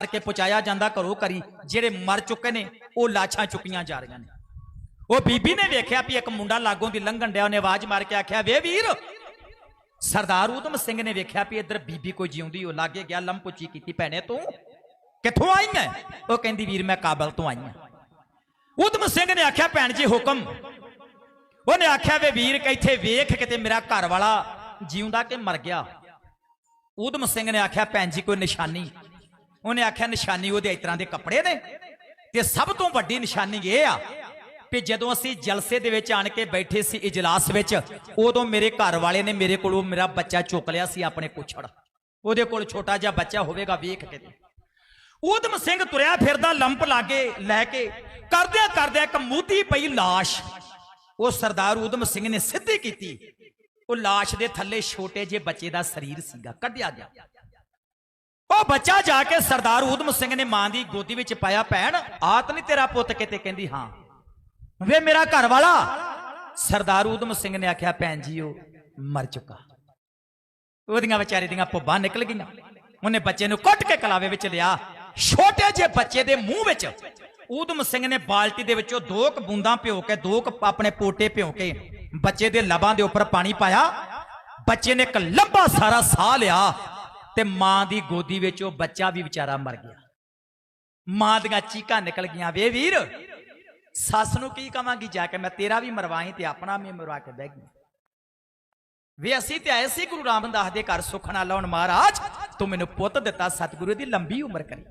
ਕਰਕੇ ਪਹੁੰਚਾਇਆ ਜਾਂਦਾ ਘਰੋਂ ਘਰੀ, ਜਿਹੜੇ ਮਰ ਚੁੱਕੇ ਨੇ, ਉਹ ਲਾਸ਼ਾਂ ਚੁੱਕੀਆਂ ਜਾ ਰਹੀਆਂ ਨੇ। ਉਹ ਬੀਬੀ ਨੇ ਵੇਖਿਆ ਵੀ ਇੱਕ ਮੁੰਡਾ ਲਾਗੋਂ ਦੀ ਲੰਘਣ ਡਿਆ, ਉਹਨੇ ਆਵਾਜ਼ ਮਾਰ ਕੇ ਆਖਿਆ, ਵੇ ਵੀਰ! ਸਰਦਾਰ ਊਧਮ ਸਿੰਘ ਨੇ ਵੇਖਿਆ ਵੀ ਇੱਧਰ ਬੀਬੀ ਕੋਈ ਜਿਉਂਦੀ, ਉਹ ਲਾਗੇ ਗਿਆ ਲੰਪੁੱਚੀ ਕੀਤੀ, ਭੈਣੇ, ਤੂੰ ਕਿੱਥੋਂ ਆਈ ਹੈ ਉਹ ਕਹਿੰਦੀ, ਵੀਰ, ਮੈਂ ਕਾਬਲ ਤੋਂ ਆਈ ਹਾਂ ਊਧਮ ਸਿੰਘ ਨੇ ਆਖਿਆ, ਭੈਣ ਜੀ, ਹੁਕਮ। ਉਹਨੇ ਆਖਿਆ, ਵੇ ਵੀਰ ਕਿ ਇੱਥੇ ਵੇਖ ਕਿਤੇ ਮੇਰਾ ਘਰ ਵਾਲਾ ਜਿਉਂਦਾ ਕਿ ਮਰ ਗਿਆ। ਊਧਮ ਸਿੰਘ ਨੇ ਆਖਿਆ, ਭੈਣ ਜੀ, ਕੋਈ ਨਿਸ਼ਾਨੀ ਉਹਨੇ ਆਖਿਆ, ਨਿਸ਼ਾਨੀ ਉਹਦੇ ਇਸ ਤਰ੍ਹਾਂ ਦੇ ਕੱਪੜੇ ਨੇ। ਤੇ ਸਭ ਤੋਂ ਵੱਡੀ ਨਿਸ਼ਾਨੀ ਇਹ ਆ ਕਿ ਜਦੋਂ ਅਸੀਂ ਜਲਸੇ ਦੇ ਵਿੱਚ ਆਣ ਕੇ ਬੈਠੇ ਸੀ ਇਜਲਾਸ ਵਿੱਚ, ਉਦੋਂ ਮੇਰੇ ਘਰ ਵਾਲੇ ਨੇ ਮੇਰੇ ਕੋਲੋਂ ਮੇਰਾ ਬੱਚਾ ਚੁੱਕ ਲਿਆ ਸੀ ਆਪਣੇ ਕੁਛੜ। ਉਹਦੇ ਕੋਲ ਛੋਟਾ ਜਿਹਾ ਬੱਚਾ ਹੋਵੇਗਾ, ਵੇਖ ਕੇ ਊਧਮ ਸਿੰਘ ਤੁਰਿਆ ਫਿਰਦਾ, ਲੰਪ ਲਾਗੇ ਲੈ ਕੇ, ਕਰਦਿਆਂ ਕਰਦਿਆਂ ਇੱਕ ਮੂਧੀ ਪਈ ਲਾਸ਼। ਉਹ ਸਰਦਾਰ ਊਧਮ ਸਿੰਘ ਨੇ ਸਿੱਧੀ ਕੀਤੀ। ਉਹ ਲਾਸ਼ ਦੇ ਥੱਲੇ ਛੋਟੇ ਜਿਹੇ ਬੱਚੇ ਦਾ ਸਰੀਰ ਸੀਗਾ, ਕੱਢਿਆ ਗਿਆ। ਉਹ ਬੱਚਾ ਜਾ ਕੇ ਸਰਦਾਰ ਊਧਮ ਸਿੰਘ ਨੇ ਮਾਂ ਦੀ ਗੋਦੀ ਵਿੱਚ ਪਾਇਆ, ਭੈਣ, ਆਤ ਨਹੀਂ ਤੇਰਾ ਪੁੱਤ? ਕਿਤੇ ਕਹਿੰਦੀ, ਹਾਂ। ਵੇ ਮੇਰਾ ਘਰ ਵਾਲਾ ਸਰਦਾਰ ਊਧਮ ਸਿੰਘ ਨੇ ਆਖਿਆ, ਭੈਣ ਜੀ, ਉਹ ਮਰ ਚੁੱਕਾ। ਉਹਦੀਆਂ ਵਿਚਾਰੀ ਦੀਆਂ ਪੁੱਬਾਂ ਨਿਕਲ ਗਈਆਂ। ਉਹਨੇ ਬੱਚੇ ਨੂੰ ਕੁੱਟ ਕੇ ਕਲਾਵੇ ਵਿੱਚ ਲਿਆ। ਛੋਟੇ ਜਿਹੇ ਬੱਚੇ ਦੇ ਮੂੰਹ ਵਿੱਚ ਊਧਮ ਸਿੰਘ ਨੇ ਬਾਲਟੀ ਦੇ ਵਿੱਚੋਂ ਦੋ ਕੁ ਬੂੰਦਾਂ ਭਿਓ ਕੇ, ਦੋ ਕੁ ਆਪਣੇ ਪੋਟੇ ਭਿਓ ਕੇ ਬੱਚੇ ਦੇ ਲਬਾਂ ਦੇ ਉੱਪਰ ਪਾਣੀ ਪਾਇਆ। ਬੱਚੇ ਨੇ ਇੱਕ ਲੰਬਾ ਸਾਰਾ ਸਾਹ ਲਿਆ। ਤੇ ਮਾਂ ਦੀ ਗੋਦੀ ਵਿੱਚ ਉਹ ਬੱਚਾ ਵੀ ਵਿਚਾਰਾ ਮਰ ਗਿਆ। ਮਾਂ ਦੀਆਂ ਚੀਕਾਂ ਨਿਕਲ ਗਈਆਂ, ਵੇ ਵੀਰ, ਸੱਸ ਨੂੰ ਕੀ ਕਵਾਂਗੀ ਜਾ ਕੇ? ਮੈਂ ਤੇਰਾ ਵੀ ਮਰਵਾਈ ਤੇ ਆਪਣਾ ਵੀ ਮਰਵਾ ਕੇ ਬਹਿ ਗਈ। ਵੇ ਅਸੀਂ ਤੇ ਆਏ ਸੀ ਗੁਰੂ ਰਾਮਦਾਸ ਦੇ ਘਰ ਸੁਖਣਾ ਲਾਉਣ ਮਹਾਰਾਜ, ਤੂੰ ਮੈਨੂੰ ਪੁੱਤ ਦਿੱਤਾ, ਸਤਿਗੁਰੂ ਦੀ ਲੰਬੀ ਉਮਰ ਕਰੀ।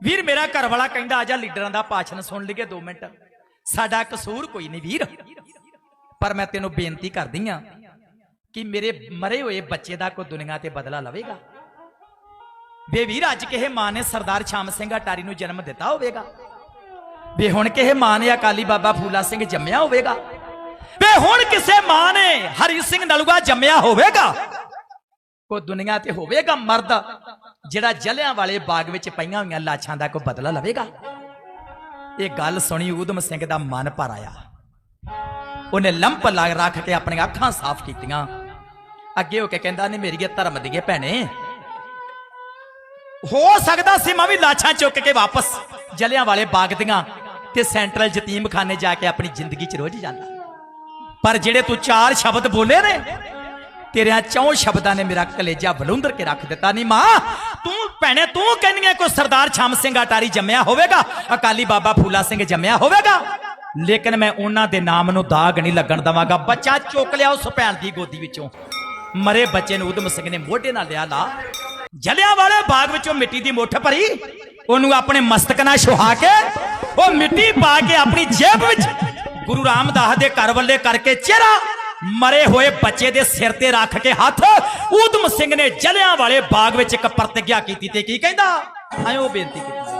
ਵੀਰ, ਮੇਰਾ ਘਰ ਵਾਲਾ ਕਹਿੰਦਾ, ਆ ਲੀਡਰਾਂ ਦਾ ਭਾਸ਼ਣ ਸੁਣ ਲਈਏ 2 ਮਿੰਟ। ਸਾਡਾ ਕਸੂਰ ਕੋਈ ਨਹੀਂ ਵੀਰ। ਪਰ ਮੈਂ ਤੈਨੂੰ ਬੇਨਤੀ ਕਰਦੀ ਆ ਕਿ ਮੇਰੇ ਮਰੇ ਹੋਏ ਬੱਚੇ ਦਾ ਕੋਈ ਦੁਨੀਆ ਤੇ ਬਦਲਾ ਲਵੇਗਾ? ਵੇ ਵੀਰ, ਅੱਜ ਕਿਹੇ ਮਾਂ ਨੇ ਸਰਦਾਰ ਸ਼ਾਮ ਸਿੰਘ ਅਟਾਰੀ ਨੂੰ ਜਨਮ ਦਿੱਤਾ ਹੋਵੇਗਾ? ਵੇ ਹੁਣ ਕਿਹੇ ਮਾਂ ਨੇ ਅਕਾਲੀ ਬਾਬਾ ਫੂਲਾ ਸਿੰਘ ਜੰਮਿਆ ਹੋਵੇਗਾ? ਵੇ ਹੁਣ ਕਿਸੇ ਮਾਂ ਨੇ ਹਰੀ ਸਿੰਘ ਨਲੂਆ ਜੰਮਿਆ ਹੋਵੇਗਾ? ਕੋਈ ਦੁਨੀਆ ਤੇ ਹੋਵੇਗਾ ਮਰਦ ਜਿਹੜਾ ਜਲਿਆਂ ਵਾਲੇ ਬਾਗ ਵਿੱਚ ਪਈਆਂ ਹੋਈਆਂ ਲਾਸ਼ਾਂ ਦਾ ਕੋਈ ਬਦਲਾ ਲਵੇਗਾ? ਇਹ ਗੱਲ ਸੁਣੀ ਊਧਮ ਸਿੰਘ ਦਾ ਮਨ ਭਰ ਆਇਆ। ਉਹਨੇ ਲੰਪ ਲਾ ਰੱਖ ਕੇ ਆਪਣੀਆਂ ਅੱਖਾਂ ਸਾਫ਼ ਕੀਤੀਆਂ। ਅੱਗੇ ਹੋ ਕੇ ਕਹਿੰਦਾ ਨੇ ਮੇਰੀਏ ਧਰਮ ਦੀਏ ਭੈਣੇ। ਹੋ ਸਕਦਾ ਸੀ ਮੈਂ ਵੀ ਲਾਸ਼ਾਂ ਚੁੱਕ ਕੇ ਵਾਪਸ ਜਲਿਆਂ ਵਾਲੇ ਬਾਗ ਦੀਆਂ ਤੇ ਸੈਂਟਰਲ ਯਤੀਮਖਾਨੇ ਜਾ ਕੇ ਆਪਣੀ ਜ਼ਿੰਦਗੀ 'ਚ ਰੋਜ਼ ਜਾਂਦਾ। ਪਰ ਜਿਹੜੇ ਤੂੰ ਚਾਰ ਸ਼ਬਦ ਬੋਲੇ ਨੇ ਤੇਰਿਆਂ ਚੌਂ ਸ਼ਬਦਾਂ ਨੇ ਮੇਰਾ ਕਲੇਜਾ ਬਲੁੰਦਰ ਕੇ ਰੱਖ ਦਿੱਤਾ। ਨਹੀਂ ਮਾਂ, ਤੂੰ ਭੈਣੇ, ਤੂੰ ਕਹਿੰਦੀਆਂ ਹੈ ਕੋਈ ਸਰਦਾਰ ਛਮ ਸਿੰਘ ਅਟਾਰੀ ਜੰਮਿਆ ਹੋਵੇਗਾ? ਅਕਾਲੀ ਬਾਬਾ ਫੂਲਾ ਸਿੰਘ ਜੰਮਿਆ ਹੋਵੇਗਾ? ਲੇਕਿਨ ਮੈਂ ਉਹਨਾਂ ਦੇ ਨਾਮ ਨੂੰ ਦਾਗ ਨਹੀਂ ਲੱਗਣ ਦਵਾਂਗਾ। ਬੱਚਾ ਚੁੱਕ ਲਿਆ ਉਸ ਭੈਣ ਦੀ ਗੋਦੀ ਵਿੱਚੋਂ। ਮਰੇ ਬੱਚੇ ਨੂੰ ਉਦਮ ਸਿੰਘ ਨੇ ਮੋਢੇ ਨਾਲ ਲਿਆ ਲਾ। ਜਲਿਆਂ ਵਾਲੇ ਬਾਗ ਵਿੱਚੋਂ ਮਿੱਟੀ ਦੀ ਮੁੱਠ ਭਰੀ। ਉਹਨੂੰ ਆਪਣੇ ਮਸਤਕ ਨਾਲ ਛੁਹਾ ਕੇ, ਉਹ ਮਿੱਟੀ ਪਾ ਕੇ ਆਪਣੀ ਜੇਬ ਵਿੱਚ ਗੁਰੂ ਰਾਮਦਾਸ ਦੇ ਘਰ ਵੱਲੇ ਕਰਕੇ ਚਿਹਰਾ ਮਰੇ ਹੋਏ ਬੱਚੇ ਦੇ ਸਿਰ ਤੇ ਰੱਖ ਕੇ ਹੱਥ ਊਧਮ ਸਿੰਘ ਨੇ ਜਲਿਆਂ ਵਾਲੇ ਬਾਗ ਵਿੱਚ ਇੱਕ ਪ੍ਰਤਿਗਿਆ ਕੀਤੀ ਤੇ ਕੀ ਕਹਿੰਦਾ? ਆਇਓ ਬੇਨਤੀ ਕੀਤੀ।